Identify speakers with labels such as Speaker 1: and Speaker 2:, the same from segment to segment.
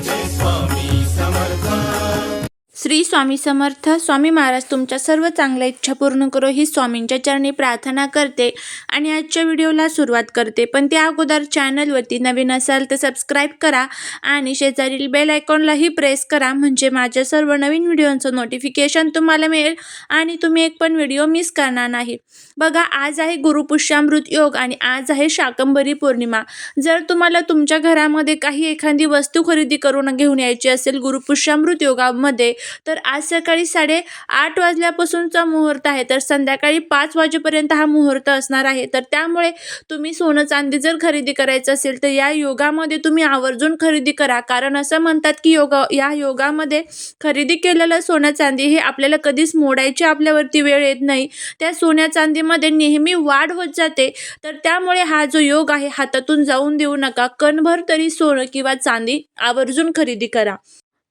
Speaker 1: this one. Shri Swami Samarth. Swami Maharaj तुमच्या सर्व चांगल्या इच्छा पूर्ण करो. ही स्वामींच्या चरणी प्रार्थना करते आणि आजच्या व्हिडिओला सुरुवात करते. पण त्या अगोदर चॅनलवरती नवीन असाल तर सबस्क्राईब करा आणि शेजारील बेल आयकॉनलाही प्रेस करा. म्हणजे माझ्या सर्व नवीन व्हिडिओचं नोटिफिकेशन तुम्हाला मिळेल आणि तुम्ही एक पण व्हिडिओ मिस करणार नाही. बघा आज आहे गुरुपुष्यामृत योग आणि आज आहे शाकंभरी पौर्णिमा. जर तुम्हाला तुमच्या घरामध्ये काही एखादी वस्तू खरेदी करून घेऊन यायची असेल गुरुपुष्यामृत योगामध्ये तर आज सकाळी साडे आठ वाजल्यापासूनचा मुहूर्त आहे. तर संध्याकाळी पाच वाजेपर्यंत हा मुहूर्त असणार आहे. तर त्यामुळे तुम्ही सोनं चांदी जर खरेदी करायचं असेल तर या योगामध्ये तुम्ही आवर्जून खरेदी करा. कारण असं म्हणतात की योगा या योगामध्ये खरेदी केलेलं सोनं चांदी हे आपल्याला कधीच मोडायची आपल्यावरती वेळ येत नाही. त्या सोन्या चांदीमध्ये नेहमी वाढ होत जाते. तर त्यामुळे हा जो योग आहे हातातून जाऊन देऊ नका. कणभर तरी सोनं किंवा चांदी आवर्जून खरेदी करा.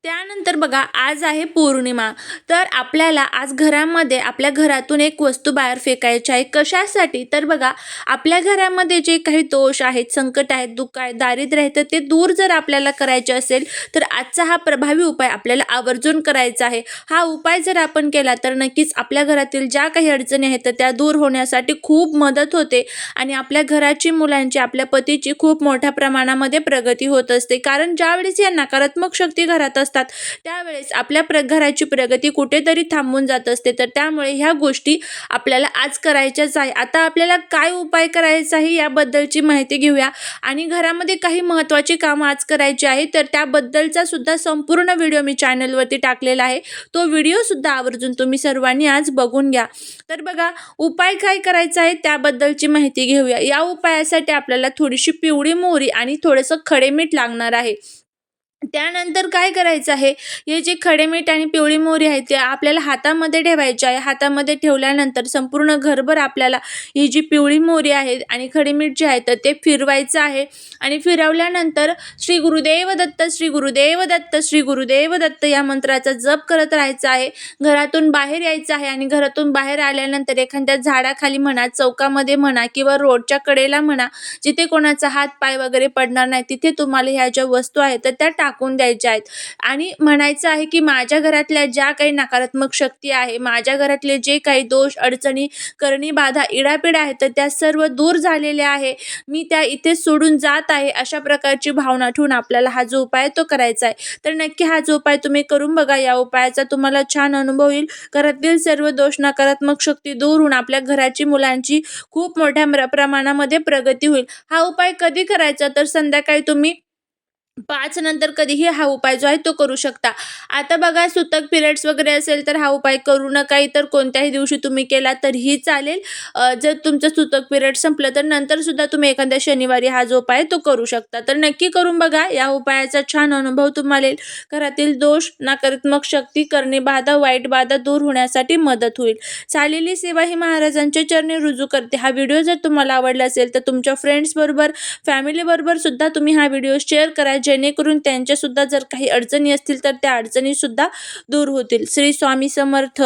Speaker 1: त्यानंतर बघा आज आहे पौर्णिमा. तर आपल्याला आज घरामध्ये आपल्या घरातून एक वस्तू बाहेर फेकायची आहे. कशासाठी? तर बघा आपल्या घरामध्ये जे काही दोष आहेत संकट आहेत दुःख आहे दारिद्र्य आहे तर ते दूर जर आपल्याला करायचे असेल तर आजचा हा प्रभावी उपाय आपल्याला आवर्जून करायचा आहे. हा उपाय जर आपण केला तर नक्कीच आपल्या घरातील ज्या काही अडचणी आहेत तर त्या दूर होण्यासाठी खूप मदत होते आणि आपल्या घराची मुलांची आपल्या पतीची खूप मोठ्या प्रमाणामध्ये प्रगती होत असते. कारण ज्यावेळेस या नकारात्मक शक्ती घरात असतात त्यावेळेस आपल्या प्र घराची प्रगती कुठेतरी थांबून जात असते. तर त्यामुळे ह्या गोष्टी आपल्याला आज करायच्याच आहे. आता आपल्याला काय उपाय करायचा आहे याबद्दलची माहिती घेऊया. आणि घरामध्ये काही महत्त्वाची कामं आज करायची आहे तर त्याबद्दलचा सुद्धा संपूर्ण व्हिडिओ मी चॅनलवरती टाकलेला आहे. तो व्हिडिओसुद्धा आवर्जून तुम्ही सर्वांनी आज बघून घ्या. तर बघा उपाय काय करायचा आहे त्याबद्दलची माहिती घेऊया. या उपायासाठी आपल्याला थोडीशी पिवळी मोहरी आणि थोडंसं खडे मीठ लागणार आहे. त्यानंतर काय करायचं आहे? हे जे खडे मीठ आणि पिवळी मोहरी आहे ते आपल्याला हातामध्ये ठेवायचे आहे. हातामध्ये ठेवल्यानंतर संपूर्ण घरभर आपल्याला ही जी पिवळी मोहरी आहे आणि खडे मीठ जे आहे तर ते फिरवायचं आहे. आणि फिरवल्यानंतर श्री गुरुदेव दत्त श्री गुरुदेव दत्त श्री गुरुदेव दत्त या मंत्राचा जप करत राहायचा आहे. घरातून बाहेर यायचं आहे आणि घरातून बाहेर आल्यानंतर एखाद्या झाडाखाली म्हणा चौकामध्ये म्हणा किंवा रोडच्या कडेला म्हणा जिथे कोणाचा हात पाय वगैरे पडणार नाही तिथे तुम्हाला ह्या ज्या वस्तू आहेत तर त्या टाकून द्यायच्या आहेत. आणि म्हणायचं आहे की माझ्या घरातल्या ज्या काही नकारात्मक शक्ती आहे माझ्या घरातले जे काही दोष अडचणी करणी बाधा इडापिडा आहेत तर त्या सर्व दूर झालेल्या आहे. मी त्या इथे सोडून जात आहे अशा प्रकारची भावना ठेवून आपल्याला हा जो उपाय तो करायचा आहे. तर नक्की हा जो उपाय तुम्ही करून बघा या उपायाचा तुम्हाला छान अनुभव येईल. घरातील सर्व दोष नकारात्मक शक्ती दूर होऊन आपल्या घराची मुलांची खूप मोठ्या प्रमाणामध्ये प्रगती होईल. हा उपाय कधी करायचा? तर संध्याकाळी तुम्ही पाच नंतर कधीही हा उपाय जो आहे तो करू शकता. आता बघा सुतक पिरियड्स वगैरे असेल तर हा उपाय करू नका. इतर कोणत्याही दिवशी तुम्ही केला तरीही चालेल. जर तुमचं सुतक पिरियड संपलं तर नंतर सुद्धा तुम्ही एखाद्या शनिवारी हा जो उपाय तो करू शकता. तर नक्की करून बघा या उपायाचा छान अनुभव तुम्हाला घरातील दोष नकारात्मक शक्ती करणे बाधा वाईट बाधा दूर होण्यासाठी मदत होईल. चालेली सेवा ही महाराजांच्या चरणी रुजू करते. हा व्हिडिओ जर तुम्हाला आवडला असेल तर तुमच्या फ्रेंड्सबरोबर फॅमिलीबरोबर सुद्धा तुम्ही हा व्हिडिओ शेअर करा. जेणेकरून त्यांच्यासुद्धा जर काही अडचणी असतील तर त्या अडचणीसुद्धा दूर होतील. श्री स्वामी समर्थ.